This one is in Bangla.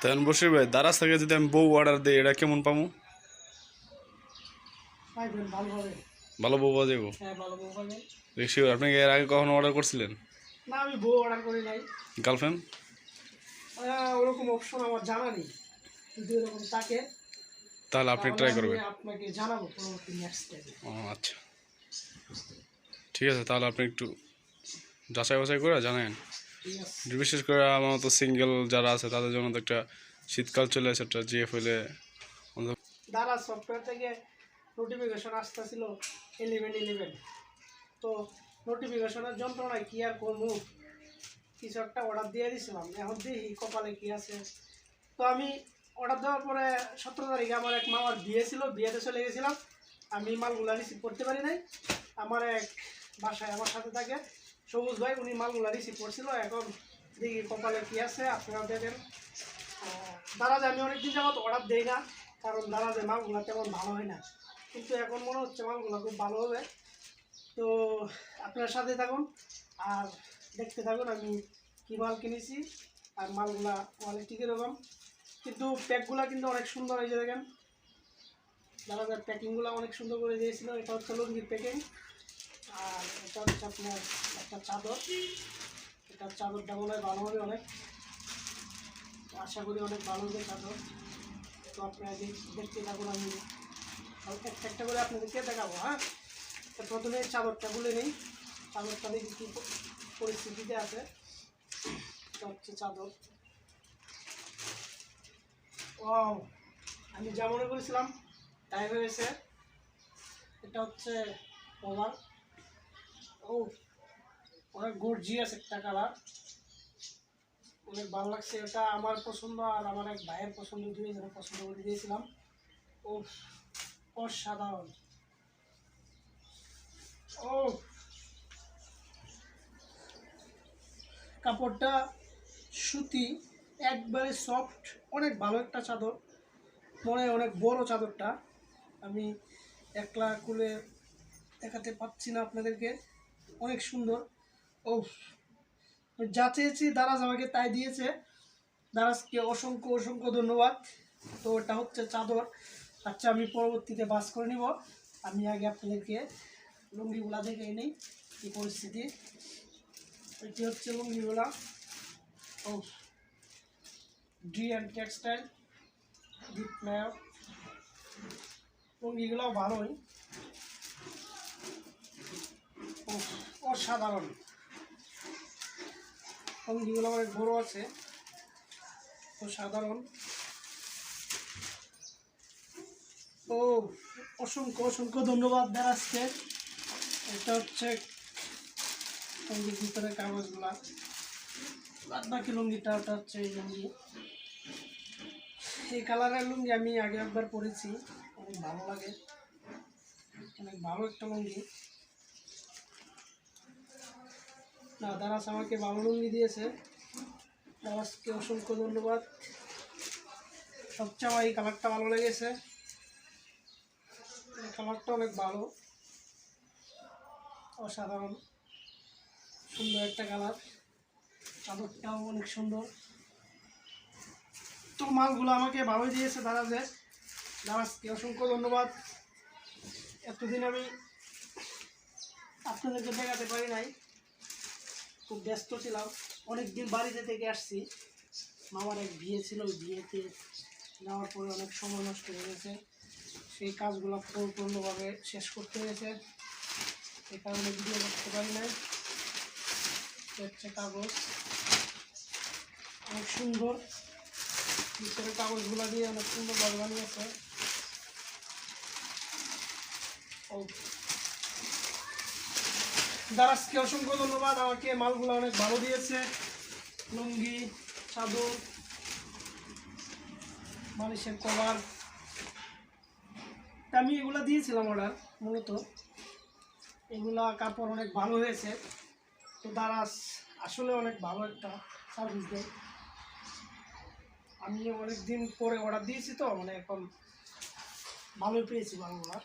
তখন বসির ভাই দারাজ থেকে যদি আমি বউ অর্ডার দিই এটা কেমন পামু? ভালো বউ পাওয়া যাব হ্যাঁ শিওর আপনি এর আগে কখনো অর্ডার করছিলেন? না আমি বউ অর্ডার করি নাই। গার্লফ্রেন্ড ওরকম অপশন আমার জানা নেই। যদি ওরকম থাকে তাহলে আপনি ট্রাই করবেন। আপনাকে জানাব পরবর্তী নেক্সট ও আচ্ছা। ঠিক আছে তাহলে আপনি একটু যাচাই বাছাই করে জানান বিশেষ করে আমার মতো সিঙ্গেল যারা আছে তাদের জন্য তো একটা শীতকাল চলে আসে একটা জিএফ হইলে দাদা সফটওয়্যার থেকে নোটিফিকেশন আসতেছিল ইলেভেন ইলেভেন তো নোটিফিকেশনের যন্ত্রণায় কি আর করব? কিছু একটা অর্ডার দিয়ে দিয়েছিলাম এখন দেখি কপালে কি আছে। তো আমি অর্ডার দেওয়ার পরে সতেরো তারিখে আমার এক মামার বিয়ে ছিল বিয়েতে চলে গেছিলাম। আমি মালগুলা রিসিভ করতে পারি নাই। আমার এক বাসায় আমার সাথে থাকে সবুজ ভাই, উনি মালগুলা রিসিভ করছিল, এখন দেখি কপালে কি আছে, আপনারা দেখেন। দাঁড়াতে আমি অনেকদিন যাবত অর্ডার দেই না, কারণ দাঁড়াতে মালগুলা তেমন ভালো হয় না। কিন্তু এখন মনে হচ্ছে মালগুলো খুব ভালো হবে। তো আপনার সাথে থাকুন, আর দেখতে থাকুন আমি কী মাল কিনেছি, আর মালগুলা কোয়ালিটি কীরকম। কিন্তু প্যাকগুলা কিন্তু অনেক সুন্দর হয়েছে, দেখেন। দাদাদের প্যাকিংগুলো অনেক সুন্দর করে দিয়েছিল, এটা হচ্ছে লুঙ্গির প্যাকিং। আর এটা হচ্ছে আপনার একটা চাদর। এটা চাদরটা মনে হয় ভালো হবে অনেক। আশা করি অনেক ভালো হবে চাদর। তো আপনারা দেখ- দেখতে থাকুন, আমি একটা একটা করে আপনাদেরকে দেখাবো হ্যাঁ? তো প্রথমে চাদরটা বলে নেই। চাদরটা দেখি কী পরিস্থিতিতে আছে। এটা হচ্ছে চাদর। ও আমি যা মনে করেছিলাম, তাই হয়েছে। এটা হচ্ছে ওভার। ও অনেক গর্জিয়াস একটা কালার অনেক ভালো লাগছে। এটা আমার পছন্দ আর আমার এক ভাইয়ের পছন্দ দুই জনে পছন্দ করে দিয়েছিলাম। ও অসাধারণ। ও কাপড়টা সুতি, একবারে সফট অনেক ভালো একটা চাদর। মনে অনেক বড় চাদরটা। আমি একলা কুলে দেখাতে পাচ্ছি না আপনাদেরকে। অনেক সুন্দর। ও যা চেয়েছি দারাজ আমাকে তাই দিয়েছে। দারাজকে অসংখ্য অসংখ্য ধন্যবাদ। তো এটা হচ্ছে চাদর। আচ্ছা আমি পরবর্তীতে বাস করে নিব। আমি আগে আপনাদেরকে লুঙ্গিগুলা দেখে নিই কী পরিস্থিতি। এটি হচ্ছে লুঙ্গিগুলা। ও ডি অ্যান্ড টেক্সটাইল। লুঙ্গিগুলোও ভালোই ও অসাধারণ লুঙ্গিগুলো অনেক বড় আছে অসাধারণ ও অসংখ্য অসংখ্য ধন্যবাদ দেখাচ্ছে এটা হচ্ছে লুঙ্গির ভিতরে কাগজগুলা। বাদ বাকি লুঙ্গিটা, ওটা হচ্ছে এই লুঙ্গি। এই কালারের লুঙ্গি আমি আগে একবার পরেছি, অনেক ভালো লাগে। অনেক ভালো একটা লুঙ্গি। না দারাস আমাকে ভালো দিয়েছে। দারাসকে অসংখ্য ধন্যবাদ। সবচেয়ে আমার এই কালারটা ভালো লেগেছে। কালারটা অনেক ভালো। অসাধারণ। সুন্দর একটা কালার চাদরটাও অনেক সুন্দর। তো মালগুলো আমাকে ভালো দিয়েছে দারাজে। দারাজকে অসংখ্য ধন্যবাদ। এতদিন আমি আপনাদেরকে দেখাতে পারি নাই। খুব ব্যস্ত ছিলাম। অনেক দিন বাড়িতে থেকে আসছি। মামার এক বিয়ে ছিল বিয়েতে যাওয়ার পরে অনেক সময় নষ্ট হয়ে গেছে। সেই কাজগুলো পরিপূর্ণভাবে শেষ করতে হয়েছে। এ কারণে ভিডিও করতে পারি এটা হচ্ছে কাগজ। অনেক সুন্দর। ভিতরে কাগজগুলো দিয়ে অনেক সুন্দর বানিয়েছে। ও দারাজকে অসংখ্য ধন্যবাদ। আমাকে মালগুলো অনেক ভালো দিয়েছে। লুঙ্গি, চাদর, বালিশের কভার। আমি এগুলো দিয়েছিলাম অর্ডার মূলত। এগুলা কাপড় অনেক ভালো হয়েছে। তো দারাজ আসলে অনেক ভালো একটা সার্ভিস দেয়। আমি অনেক দিন পরে অর্ডার দিয়েছি তো মানে এখন ভালোই পেয়েছি মালগুলা।